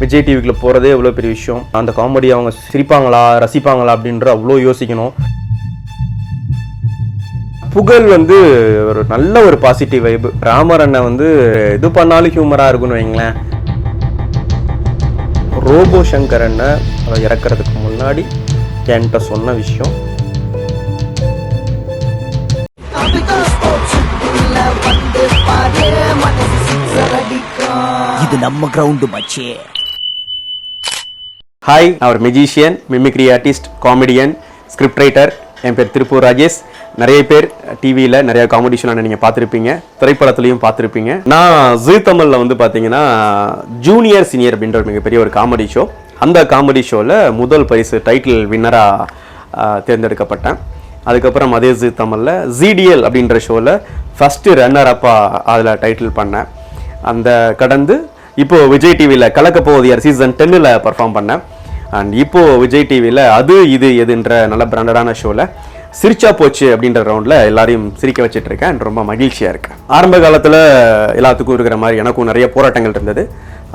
விஜய் டிவிக்குள்ள போகிறதே எவ்வளோ பெரிய விஷயம். அந்த காமெடி அவங்க சிரிப்பாங்களா ரசிப்பாங்களா அப்படின்ற அவ்வளோ யோசிக்கணும். புகழ் வந்து ஒரு நல்ல ஒரு பாசிட்டிவ் வைப்பு ராமர் அண்ணன் வந்து இது பண்ணாலும் ஹியூமராக இருக்குன்னு வைங்களேன். ரோபோ சங்கர் அண்ணன் அதை இறக்குறதுக்கு முன்னாடி என்கிட்ட சொன்ன விஷயம். இது நம்ம கிரவுண்டு மச்சே. ஹாய் நான் ஒரு magician mimicry artist comedian script writer என் பேர் திருப்பூர் ராஜேஷ். நிறைய பேர் டிவியில் நிறைய காமெடி நீங்கள் பார்த்துருப்பீங்க. திரைப்படத்துலையும் பார்த்துருப்பீங்க. நான் ஜி தமிழில் வந்து பார்த்தீங்கன்னா ஜூனியர் சீனியர் அப்படின்ற ஒரு மிகப்பெரிய ஒரு காமெடி ஷோ அந்த காமெடி ஷோவில் முதல் பரிசு டைட்டில் வின்னராக தேர்ந்தெடுக்கப்பட்டேன். அதுக்கப்புறம் அதே ஜி தமிழில் ஜிடிஎல் அப்படின்ற ஷோவில் ஃபஸ்ட்டு ரன்னர் அப்பாக அதில் டைட்டில் பண்ணேன். அந்த கடந்து இப்போ விஜய் டிவியில் கலக்கப்போவது சீசன் டென்னில் பர்ஃபார்ம் பண்ணேன். அண்ட் இப்போது விஜய் டிவியில் அது இது எதுன்ற நல்ல பிராண்டடான ஷோவில் சிரிச்சா போச்சு அப்படின்ற ரவுண்டில் எல்லாரையும் சிரிக்க வச்சுட்ருக்கேன் இருக்கேன். ரொம்ப மகிழ்ச்சியாக இருக்கேன் ஆரம்ப காலத்தில் எல்லாத்துக்கும் இருக்கிற மாதிரி எனக்கும் நிறைய போராட்டங்கள் இருந்தது.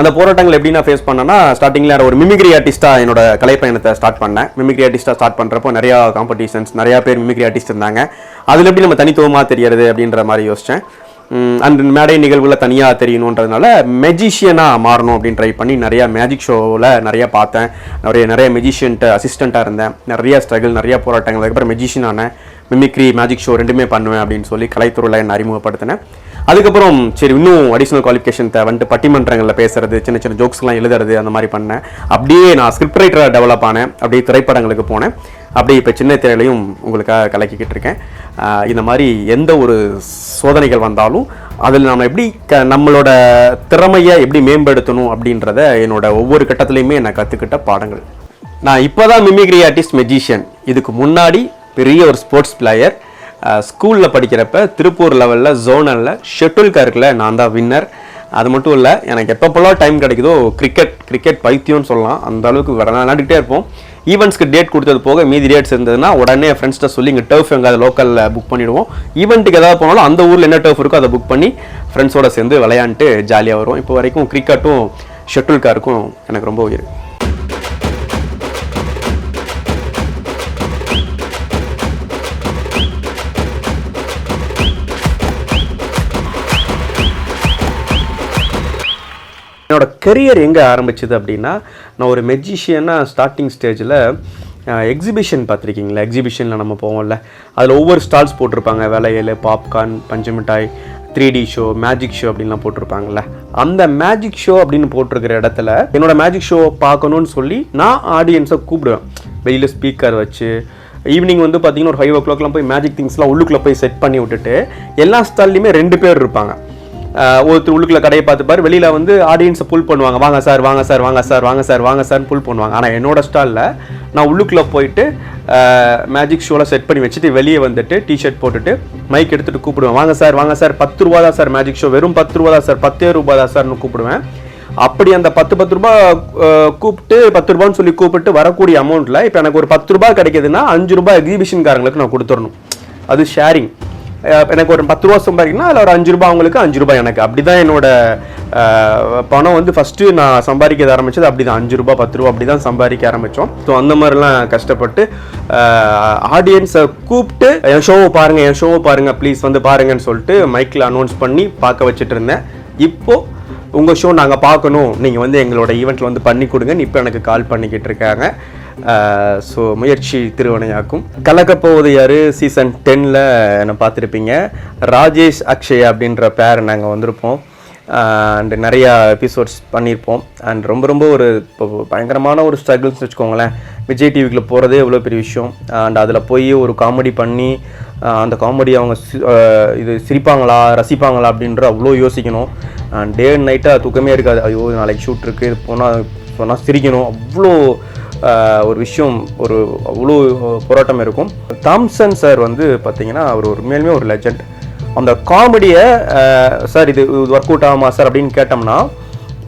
அந்த போராட்டங்கள் எப்படி நான் ஃபேஸ் பண்ணேன்னா ஸ்டார்டிங்கில் ஒரு மிமிக்ரி ஆர்டிஸ்ட்டாக என்னோட கலைப்பயணத்தை ஸ்டார்ட் பண்ணேன். மிமிக்ரி ஆர்டிஸ்ட்டாக ஸ்டார்ட் பண்ணுறப்போ நிறையா காம்படிஷன்ஸ் நிறையா பேர் மிமிக்ரி ஆர்டிஸ்ட் இருந்தாங்க. அதில் எப்படி நம்ம தனித்துவமாக தெரியறது அப்படின்ற மாதிரி யோசித்தேன் அந்த மேடை நிகழ்வுல தனியாக தெரியணுன்றதுனால மெஜிஷியனாக மாறணும் அப்படின்னு ட்ரை பண்ணி நிறையா மேஜிக் ஷோவில் நிறையா பார்த்தேன். நிறைய நிறைய மெஜிஷியன்ட்டு அசிஸ்டண்ட்டாக இருந்தேன். நிறைய ஸ்ட்ரகிள் நிறையா போராட்டங்கள். அதுக்கப்புறம் மெஜிஷியன் ஆனேன். மிமிக்ரி மேஜிக் ஷோ ரெண்டுமே பண்ணுவேன் அப்படின்னு சொல்லி கலைத்துறையில் என்னை அறிமுகப்படுத்தினேன். அதுக்கப்புறம் சரி இன்னும் அடிஷ்னல் குவாலிஃபிகேஷன் வந்துட்டு பட்டிமன்றங்களில் பேசுறது சின்ன சின்ன ஜோக்ஸ்லாம் எழுதுறது அந்த மாதிரி பண்ணேன். அப்படியே நான் ஸ்கிரிப்ட் ரைட்டராக டெவலப் ஆனேன். அப்படியே திரைப்படங்களுக்கு போனேன். அப்படியே இப்போ சின்ன திரையிலையும் உங்களுக்காக கலக்கிக்கிட்டு இருக்கேன். இந்த மாதிரி எந்த ஒரு சோதனைகள் வந்தாலும் அதில் நம்ம எப்படி க நம்மளோட திறமையை எப்படி மேம்படுத்தணும் அப்படின்றத என்னோட ஒவ்வொரு கட்டத்துலையுமே நான் கற்றுக்கிட்ட பாடங்கள். நான் இப்போ தான் மிமிக்ரி ஆர்டிஸ்ட் மெஜிஷியன் இதுக்கு முன்னாடி பெரிய ஒரு ஸ்போர்ட்ஸ் பிளேயர் ஸ்கூலில் படிக்கிறப்ப திருப்பூர் லெவலில் ஜோனலில் ஷெட்டில் கார்க்கில் நான் தான் வின்னர் அது மட்டும் இல்லை எனக்கு எப்பப்போல்லாம் டைம் கிடைக்குதோ கிரிக்கெட் கிரிக்கெட் பைத்தியம்னு சொல்லலாம். அந்த அளவுக்கு விளா- விளையாண்டுக்கிட்டே இருப்போம். ஈவெண்ட்ஸ்க்கு டேட் கொடுத்தது போக மீதி டேட்ஸ் இருந்ததுன்னா உடனே ஃப்ரெண்ட்ஸ்கிட்ட சொல்லி இங்கே டர்ஃப் எங்காவது லோக்கலில் புக் பண்ணிவிடுவோம் ஈவெண்ட்டுக்கு எதாவது போனாலும் அந்த ஊரில் என்ன டர்ஃப் இருக்கோ அதை புக் பண்ணி ஃப்ரெண்ட்ஸோட சேர்ந்து விளையாண்டுட்டு ஜாலியாக வரும் இப்போ வரைக்கும் கிரிக்கெட்டும் ஷட்டில் காருக்கும் எனக்கு ரொம்ப உயிர். என்னோட கெரியர் எங்கே ஆரம்பிச்சது அப்படின்னா நான் ஒரு மெஜிஷியனாக ஸ்டார்டிங் ஸ்டேஜில் எக்ஸிபிஷன் பார்த்துருக்கீங்களா? எக்ஸிபிஷனில் நம்ம போவோம்ல. அதில் ஒவ்வொரு ஸ்டால்ஸ் போட்டிருப்பாங்க. வளையல் பாப்கார்ன் பஞ்சு மிட்டாய் three D show magic show அப்படின்லாம் போட்டிருப்பாங்கல்ல. அந்த மேஜிக் ஷோ அப்படின்னு போட்டிருக்கிற இடத்துல என்னோட மேஜிக் ஷோ பார்க்கணும்னு சொல்லி நான் ஆடியன்ஸை கூப்பிடுவேன். வெளியில் ஸ்பீக்கர் வச்சு ஈவினிங் வந்து பார்த்தீங்கன்னா ஒரு ஃபைவ் ஓ கிளாக்லாம் போய் மேஜிக் திங்ஸ்லாம் உள்ளுக்குள்ளே போய் செட் பண்ணி விட்டுட்டு எல்லா ஸ்டால்லையுமே ரெண்டு பேர் இருப்பாங்க. ஒருத்தர் உள்ளுக்குள்ள கடையை பார்த்துப்பார் வெளியில் வந்து ஆடியன்ஸை புல் பண்ணுவாங்க. வாங்க சார் வாங்க சார் வாங்க சார் வாங்க சார் வாங்க சார்னு புல் பண்ணுவாங்க. ஆனால் என்னோட ஸ்டாலில் நான் உள்ளுக்குள்ள போயிட்டு மேஜிக் ஷோவில் செட் பண்ணி வச்சுட்டு வெளியே வந்துட்டு டிஷர்ட் போட்டுட்டு மைக் எடுத்துகிட்டு கூப்பிடுவேன். வாங்க சார் வாங்க சார் பத்து ரூபா தான் சார் மேஜிக் ஷோ வெறும் பத்து ரூபா தான் சார் பத்தே ரூபா தான் சார்னு கூப்பிடுவேன். அப்படி அந்த பத்து பத்து ரூபாய் கூப்பிட்டு பத்து ரூபான்னு சொல்லி கூப்பிட்டு வரக்கூடிய அமௌண்ட்டில் இப்போ எனக்கு ஒரு பத்து ரூபா கிடைக்குதுன்னா அஞ்சு ரூபாய் எக்ஸிபிஷன்காரங்களுக்கு நான் கொடுத்துடணும். அது ஷேரிங் எனக்கு ஒரு பத்து ரூபா சம்பாதிக்கணும்னா அதில் ஒரு அஞ்சு ரூபாய் அவங்களுக்கு அஞ்சு ரூபாய் எனக்கு. அப்படிதான் என்னோட பணம் வந்து ஃபஸ்ட்டு நான் சம்பாதிக்க ஆரம்பித்தது அப்படி தான் அஞ்சு ரூபாய் பத்து ரூபா அப்படி தான் சம்பாதிக்க ஆரம்பித்தோம் ஸோ அந்த மாதிரிலாம் கஷ்டப்பட்டு ஆடியன்ஸை கூப்பிட்டு என் ஷோவை பாருங்கள் என் ஷோவை பாருங்கள் ப்ளீஸ் வந்து பாருங்கன்னு சொல்லிட்டு மைக்கில் அனௌன்ஸ் பண்ணி பார்க்க வச்சுட்டு இருந்தேன். இப்போது உங்கள் ஷோ நாங்கள் பார்க்கணும். நீங்கள் வந்து எங்களோட ஈவெண்ட்டில் வந்து பண்ணி கொடுங்கன்னு இப்போ எனக்கு கால் பண்ணிக்கிட்டு இருக்காங்க. ஸோ முயற்சி திருவனையாக்கும் கலக்கப்போவது யார்? சீசன் டென்னில் என்னை பார்த்துருப்பீங்க? ராஜேஷ் அக்ஷய் அப்படின்ற பேர் நாங்கள் வந்திருப்போம். அண்டு நிறையா எபிசோட்ஸ் பண்ணியிருப்போம் அண்ட் ரொம்ப ரொம்ப ஒரு இப்போ பயங்கரமான ஒரு ஸ்ட்ரகிள்ஸ் வச்சுக்கோங்களேன். விஜய் டிவிக்குள்ள போகிறதே எவ்வளோ பெரிய விஷயம். அண்ட் அதில் போய் ஒரு காமெடி பண்ணி அந்த காமெடி அவங்க இது சிரிப்பாங்களா ரசிப்பாங்களா அப்படின்ற அவ்வளோ யோசிக்கணும். அண்ட் டே அண்ட் நைட்டாக தூக்கமே இருக்காது. ஐயோ நாளைக்கு ஷூட் இருக்குது இது போனால் சொன்னால் சிரிக்கணும். அவ்வளோ ஒரு விஷயம் ஒரு அவ்வளோ போராட்டம் இருக்கும். தாம்சன் சார் வந்து பார்த்தீங்கன்னா அவர் ஒரு உண்மையிலுமே ஒரு லெஜண்ட் அந்த காமெடியை சார் இது ஒர்க் அவுட் ஆகுமா சார் அப்படின்னு கேட்டோம்னா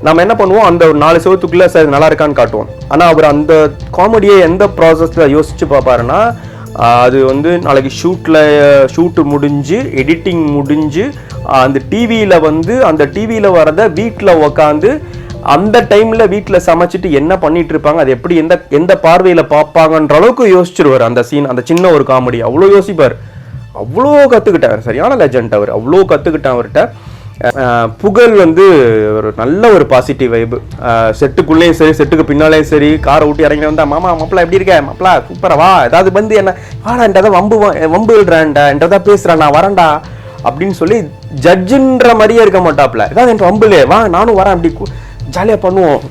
நம்ம என்ன பண்ணுவோம் அந்த ஒரு நாலு செவத்துக்குள்ளே சார் இது நல்லா இருக்கான்னு காட்டுவோம். ஆனால் அவர் அந்த காமெடியை எந்த ப்ராசஸில் யோசிச்சு பார்ப்பாருன்னா அது வந்து நாளைக்கு ஷூட்டில் ஷூட்டு முடிஞ்சு எடிட்டிங் முடிஞ்சு அந்த டிவியில் வந்து அந்த டிவியில் வரதை வீட்டில் உக்காந்து அந்த டைமில் வீட்டில் சமைச்சிட்டு என்ன பண்ணிட்டு இருப்பாங்க அது எப்படி எந்த எந்த பார்வையில் பார்ப்பாங்கன்ற அளவுக்கு யோசிச்சிருவார் அந்த சீன் அந்த சின்ன ஒரு காமெடி. அவ்வளோ யோசிப்பார். அவ்வளோ கற்றுக்கிட்டார் சரியான லெஜண்ட் அவர். அவ்வளோ கற்றுக்கிட்டேன் அவர்கிட்ட. புகழ் வந்து ஒரு நல்ல ஒரு பாசிட்டிவ் வைப்பு செட்டுக்குள்ளேயும் சரி செட்டுக்கு பின்னாலேயும் சரி காரை விட்டு இறங்கி வந்தா மாமா மாப்பிளா எப்படி இருக்க? மாப்பிளா சூப்பரா வா? ஏதாவது வந்து என்ன வாடா என்கிட்ட வம்பு வம்பு விடுறான்டா என்கிட்ட தான் நான் வரேன்டா. அப்படின்னு சொல்லி ஜட்ஜுன்ற மாதிரியே இருக்க மாட்டாப்ல. ஏதாவது என் வம்புலே வா நானும் வரேன். அப்படி ஜாலியாக பண்ணுவோம்.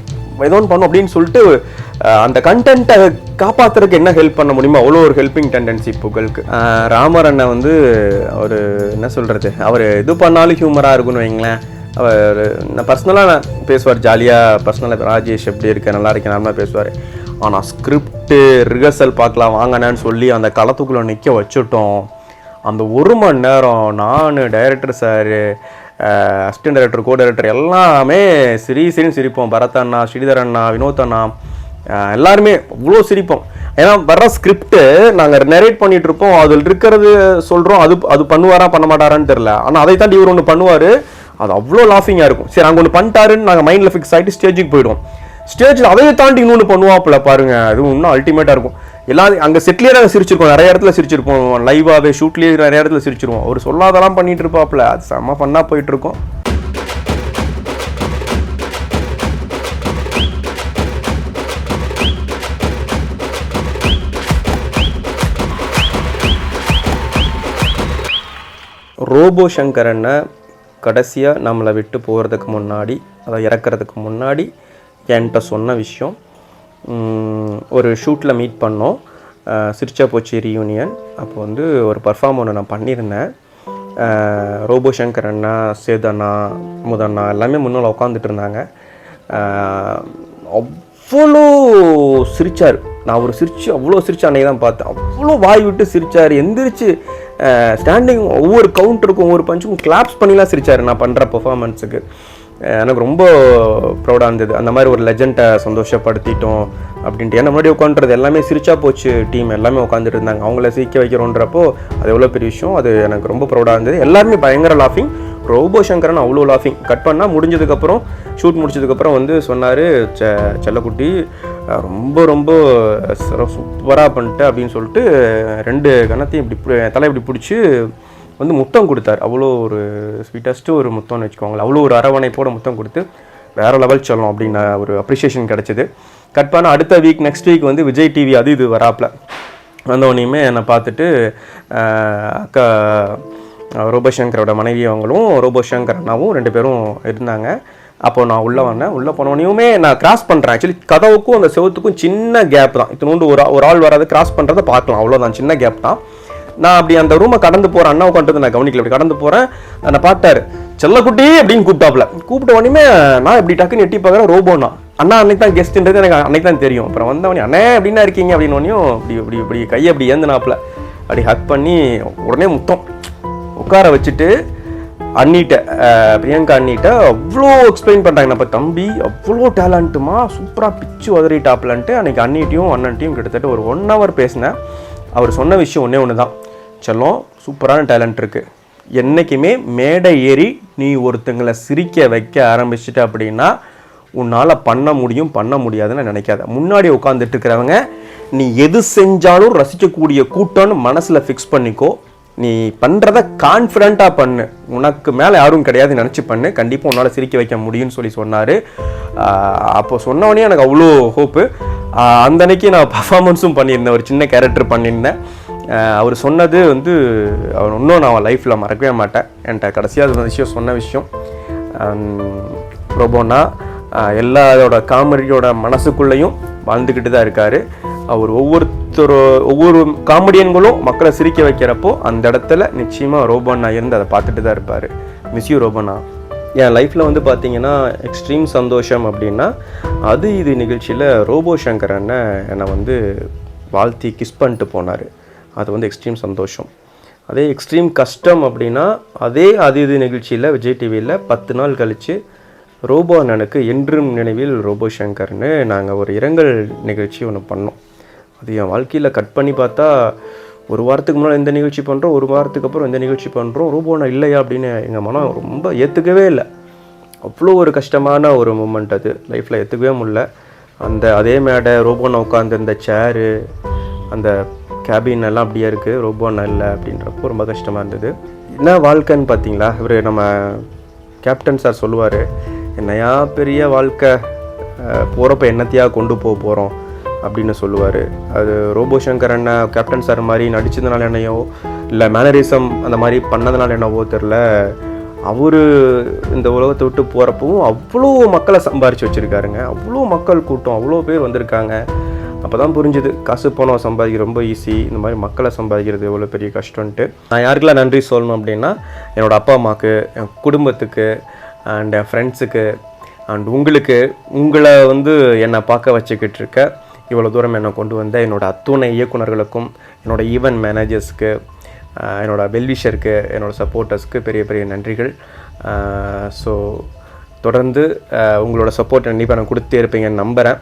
ஏதோ ஒன்று பண்ணும் அப்படின்னு சொல்லிட்டு அந்த கண்டென்ட்டை காப்பாத்துறதுக்கு என்ன ஹெல்ப் பண்ண முடியுமோ அவ்வளோ ஒரு ஹெல்பிங் டெண்டன்சி புகழுக்கு. ராமர் அண்ணன் வந்து அவர் என்ன சொல்கிறது அவர் இது பண்ணாலும் ஹியூமராக இருக்குன்னு வைங்களேன். அவர் நான் பர்சனலாக நான் பேசுவார் ஜாலியாக பர்சனலாக ராஜேஷ் எப்படி இருக்க நல்லா இருக்கேன் நார்மலாக பேசுவார். ஆனால் ஸ்கிரிப்டு ரிஹர்சல் பார்க்கலாம் வாங்கினேன்னு சொல்லி அந்த களத்துக்குள்ளே நிற்க வச்சுட்டோம். அந்த ஒரு மணி நேரம் நான் director sir assistant director co director எல்லாமே சிரி சிரின்னு சிரிப்போம். பரத் அண்ணா ஸ்ரீதர் அண்ணா வினோத் அண்ணா எல்லாருமே அவ்வளோ சிரிப்போம். ஏன்னா வர்ற ஸ்கிரிப்ட்டு நாங்கள் நெரேட் பண்ணிட்டு இருப்போம் அதில் இருக்கிறது சொல்கிறோம் அது அது பண்ணுவாரா பண்ண மாட்டாரான்னு தெரில ஆனால் அதை தாண்டி இவர் ஒன்று பண்ணுவார். அது அவ்வளோ லாஃபிங்காக இருக்கும். சரி அங்கே ஒன்று பண்ணிட்டாருன்னு நாங்கள் மைண்டில் ஃபிக்ஸ் ஆகிட்டு ஸ்டேஜுக்கு போயிடுவோம். ஸ்டேஜில் அதையே தாண்டி இன்னொன்று பண்ணுவாப்பில் பாருங்க. அது இன்னும் அல்டிமேட்டாக இருக்கும். எல்லா அங்கே செட்லேயே நாங்கள் சிரிச்சிருக்கோம். நிறைய இடத்துல சிரிச்சிருப்போம். லைவாகவே ஷூட்லேயே நிறைய இடத்துல சிரிச்சிருவோம். அவர் சொல்லாதெல்லாம் பண்ணிட்டு இருப்பாப்புல. அது செம்ம ஃபன்னாக போயிட்டு இருக்கோம். ரோபோ சங்கரனை கடைசியாக நம்மளை விட்டு போகிறதுக்கு முன்னாடி அதை இறக்கிறதுக்கு முன்னாடி என்கிட்ட சொன்ன விஷயம். ஒரு ஷூட்டில் மீட் பண்ணோம். அஹ், சிரிச்சா போச்சு ரீயூனியன் அப்போ வந்து ஒரு பர்ஃபார்ம் ஒன்று நான் பண்ணியிருந்தேன். ரோபோ சங்கர் அண்ணா சேதண்ணா முதண்ணா எல்லாமே முன்னால் உட்காந்துட்டு இருந்தாங்க. அவ்வளோ சிரிச்சார். நான் ஒரு சிரிச்சு அவ்வளோ சிரிச்ச அன்னைக்கு தான் பார்த்தேன். அவ்வளோ வாய் விட்டு சிரிச்சார். எந்திரிச்சு ஸ்டாண்டிங் ஒவ்வொரு கவுண்டருக்கும் ஒவ்வொரு பஞ்சுக்கும் கிளாப்ஸ் பண்ணிலாம் சிரித்தார் நான் பண்ணுற பர்ஃபார்மன்ஸுக்கு எனக்கு ரொம்ப ப்ரௌடாக இருந்தது. அந்த மாதிரி ஒரு லெஜெண்டை சந்தோஷப்படுத்திட்டோம் அப்படின்ட்டு. ஏன்னா முன்னாடி உட்காந்துறது எல்லாமே சிரிச்சா போச்சு டீம் எல்லாமே உட்காந்துட்டு இருந்தாங்க. அவங்கள சீக்க வைக்கிறோன்றப்போ அது எவ்வளோ பெரிய விஷயம். அது எனக்கு ரொம்ப ப்ரௌடாக இருந்தது. எல்லாருமே பயங்கர லாஃபிங் ரோபோ சங்கரன் அவ்வளோ லாஃபிங் கட் பண்ணால் முடிஞ்சதுக்கப்புறம் ஷூட் முடிச்சதுக்கப்புறம் வந்து சொன்னார் செ செல்லக்குட்டி ரொம்ப ரொம்ப ரொம்ப சூப்பராக பண்ணிட்டு அப்படின்னு சொல்லிட்டு ரெண்டு கணத்தையும் இப்படி தலை இப்படி பிடிச்சி வந்து முத்தம் கொடுத்தார். அவ்வளோ ஒரு ஸ்வீட்டஸ்ட்டு ஒரு முத்தம்னு வச்சுக்கோங்களேன். அவ்வளோ ஒரு அரவணைப்போட முத்தம் கொடுத்து வேறு லெவல் சொல்லணும் அப்படின்னு ஒரு அப்ரிஷியேஷன் கிடச்சிது. கட் பண்ண அடுத்த வீக் நெக்ஸ்ட் வீக் வந்து விஜய் டிவி அது இது வராப்பில். வந்தவனையுமே என்னை பார்த்துட்டு அக்கா ரோபோசங்கரோட மனைவி அவங்களும் ரோபோசங்கர் அண்ணாவும் ரெண்டு பேரும் இருந்தாங்க. அப்போது நான் உள்ளே வந்தேன். உள்ளே போனவனையுமே நான் கிராஸ் பண்ணுறேன் ஆக்சுவலி கதவுக்கும் அந்த செவத்துக்கும் சின்ன கேப் தான். இத்தினோண்டு ஒரு ஆ- ஒரு ஆள் வராது கிராஸ் பண்ணுறதை பார்க்கலாம். அவ்வளோதான் சின்ன கேப் தான். நான் அப்படி அந்த ரூமை கடந்து போகிறேன் அண்ணா உட்காந்து நான் கவனிக்கல. அப்படி கடந்து போகிறேன் என்னை பார்த்தாரு. செல்லக்குட்டி அப்படின்னு கூப்பிட்டாப்புல. கூப்பிட்ட உடனே நான் இப்படி டக்குன்னு எட்டி பார்க்குறேன் ரோபோனா அண்ணா அன்னைக்கு தான் கெஸ்ட்ன்றது எனக்கு அன்னைக்கு தான் தெரியும். அப்புறம் வந்தவனே அண்ணே அப்படின்னா இருக்கீங்க? அப்படின்னு ஒன்றையும் இப்படி இப்படி இப்படி கையை அப்படி ஏந்துனாப்புல. அப்படி ஹக் பண்ணி உடனே முத்தம். உட்கார வச்சுட்டு அண்ணிட்ட பிரியங்கா அண்ணிட்ட அவ்வளோ எக்ஸ்பிளைன் பண்ணுறாங்க நம்ம தம்பி அவ்வளோ டேலண்ட்டுமா சூப்பராக பிச்சு உதறிட்டாப்லன்ட்டு அன்றைக்கி அண்ணிட்டையும் அண்ணன்ட்டையும் கிட்டத்தட்ட ஒரு ஒன் ஹவர் பேசினேன். அவர் சொன்ன விஷயம் ஒன்றே ஒன்று தான் செல்லம். சூப்பரான டேலண்ட் இருக்குது என்றைக்குமே மேடை ஏறி நீ ஒருத்தங்களை சிரிக்க வைக்க ஆரம்பிச்சிட்ட அப்படின்னா உன்னால் பண்ண முடியும் பண்ண முடியாதுன்னு நினைக்காத. முன்னாடி உட்காந்துட்டு இருக்கிறவங்க நீ எது செஞ்சாலும் ரசிக்கக்கூடிய கூட்டம்னு மனசில் ஃபிக்ஸ் பண்ணிக்கோ. நீ பண்ணுறத கான்ஃபிடண்ட்டாக பண்ணு. உனக்கு மேலே யாரும் கிடையாது நினச்சி பண்ணு. கண்டிப்பாக உன்னால் சிரிக்க வைக்க முடியும்னு சொல்லி சொன்னார். அப்போ சொன்னவொடனே எனக்கு அவ்வளோ ஹோப்பு அந்த அன்னைக்கு நான் பர்ஃபாமன்ஸும் பண்ணியிருந்தேன். ஒரு சின்ன கேரக்டர் பண்ணியிருந்தேன். அவர் சொன்னது வந்து அவர் இன்னும் நான் லைஃப்பில் மறக்கவே மாட்டேன். என்கிட்ட கடைசியாக அது விஷயம் சொன்ன விஷயம். ரோபோனா எல்லாரோட காமெடியோட மனசுக்குள்ளேயும் வாழ்ந்துக்கிட்டு தான் இருக்கார். அவர் ஒவ்வொருத்தர் ஒவ்வொரு காமெடியன்களும் மக்களை சிரிக்க வைக்கிறப்போ அந்த இடத்துல நிச்சயமாக ரோபோனா இருந்து அதை பார்த்துட்டு தான் இருப்பார். மிஸ்யூ ரோபோனா என் லைஃப்பில் வந்து பார்த்தீங்கன்னா எக்ஸ்ட்ரீம் சந்தோஷம் அப்படின்னா அது இது நிகழ்ச்சியில் ரோபோ சங்கர் அண்ணன் என்னை வந்து வாழ்த்தி கிஸ் பண்ணிட்டு போனார். அது வந்து எக்ஸ்ட்ரீம் சந்தோஷம். அதே எக்ஸ்ட்ரீம் கஷ்டம் அப்படின்னா அதே அது இது நிகழ்ச்சியில் விஜய் டிவியில் பத்து நாள் கழித்து ரோபோ அண்ணனுக்கு என்றும் நினைவில் ரோபோ சங்கர்னு நாங்கள் ஒரு இரங்கல் நிகழ்ச்சி ஒன்று பண்ணோம். அது என் வாழ்க்கையில் கட் பண்ணி பார்த்தா ஒரு வாரத்துக்கு முன்னால் இந்த நிகழ்ச்சி பண்ணுறோம் ஒரு வாரத்துக்கு அப்புறம் இந்த நிகழ்ச்சி பண்ணுறோம் ரோபோனா இல்லையா அப்படின்னு எங்கள் மனம் ரொம்ப ஏற்றுக்கவே இல்லை. அவ்வளோ ஒரு கஷ்டமான ஒரு மூமெண்ட் அது. லைஃப்பில் ஏற்றுக்கவே முடில அந்த அதே மேடை ரோபோனை உட்காந்து இந்த சேரு அந்த கேபின் எல்லாம் அப்படியே இருக்குது ரோபோன் இல்லை அப்படின்றப்போ ரொம்ப கஷ்டமாக இருந்தது. என்ன வாழ்க்கைன்னு பார்த்தீங்களா? இவர் நம்ம கேப்டன் சார் சொல்லுவார் என்னையா பெரிய வாழ்க்கை போகிறப்ப என்னத்தையாக கொண்டு போக போகிறோம் அப்படின்னு சொல்லுவார். அது ரோபோ சங்கர் அண்ணன் கேப்டன் சார் மாதிரி நடிச்சதுனால என்னையோ இல்லை மேனரிசம் அந்த மாதிரி பண்ணதுனால என்னவோ தெரில அவர் இந்த உலகத்தை விட்டு போகிறப்பவும் அவ்வளோ மக்களை சம்பாரித்து வச்சுருக்காருங்க. அவ்வளோ மக்கள் கூட்டம் அவ்வளோ பேர் வந்திருக்காங்க. அப்போ தான் புரிஞ்சுது. காசு பணம் சம்பாதிக்க ரொம்ப ஈஸி இந்த மாதிரி மக்களை சம்பாதிக்கிறது எவ்வளோ பெரிய கஷ்டம்ன்ட்டு. நான் யாருக்கெல்லாம் நன்றி சொல்லணும் அப்படின்னா என்னோடய அப்பா அம்மாவுக்கு என் குடும்பத்துக்கு அண்ட் என் ஃப்ரெண்ட்ஸுக்கு அண்ட் உங்களுக்கு உங்களை வந்து என்னை பார்க்க வச்சுக்கிட்டு இருக்க இவ்வளோ தூரம் என்னை கொண்டு வந்த என்னோடய அத்துணை இயக்குனர்களுக்கும் என்னோடய ஈவென்ட் மேனேஜர்ஸ்க்கு என்னோடய வெல்விஷருக்கு என்னோடய சப்போர்ட்டர்ஸ்க்கு பெரிய பெரிய நன்றிகள். ஸோ தொடர்ந்து உங்களோட சப்போர்ட் கண்டிப்பாக நான் கொடுத்தே இருப்பீங்கன்னு நம்புகிறேன்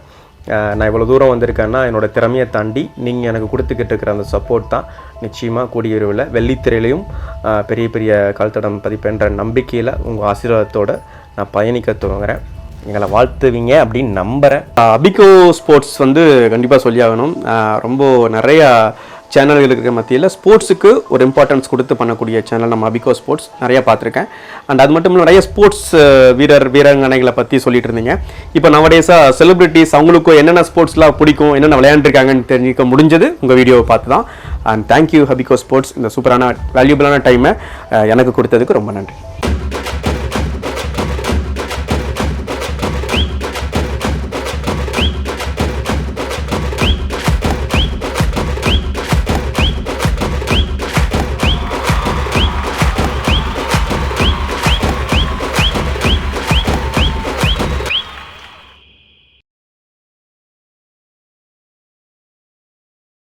நான் இவ்வளோ தூரம் வந்திருக்கேன்னா என்னோட திறமையை தாண்டி நீங்கள் எனக்கு கொடுத்துக்கிட்டு இருக்கிற அந்த சப்போர்ட் தான் நிச்சயமாக கூடிய விரைவில் வெள்ளித்திரையிலையும் பெரிய பெரிய கால்தடம் பதிப்பென்ற நம்பிக்கையில் உங்கள் ஆசீர்வாதத்தோடு நான் பயணிக்க துவங்குறேன். எங்களை வாழ்த்துவீங்க அப்படின்னு நம்புகிறேன் அபிகோ ஸ்போர்ட்ஸ் வந்து கண்டிப்பாக சொல்லியாகணும். ரொம்ப நிறையா சேனல்களுக்கு மத்தியில் ஸ்போர்ட்ஸுக்கு ஒரு இம்பார்ட்டன்ஸ் கொடுத்து பண்ணக்கூடிய சேனல் நம்ம அபிகோ ஸ்போர்ட்ஸ் நிறையா பார்த்துருக்கேன். அண்ட் அது மட்டும் இல்லை நிறைய ஸ்போர்ட்ஸ் வீரர் வீராங்கனைகளை பற்றி சொல்லிட்டு இருந்தீங்க. இப்போ நவடேஸாக செலிபிரிட்டிஸ் அவங்களுக்கும் என்னென்ன ஸ்போர்ட்ஸ்லாம் பிடிக்கும் என்னென்ன விளையாண்டுருக்காங்கன்னு தெரிஞ்சிக்க முடிஞ்சது உங்கள் வீடியோவை பார்த்து தான். அண்ட் தேங்க்யூ ஹபிகோ ஸ்போர்ட்ஸ் இந்த சூப்பரான வேல்யூபிளான டைமை எனக்கு கொடுத்ததுக்கு ரொம்ப நன்றி.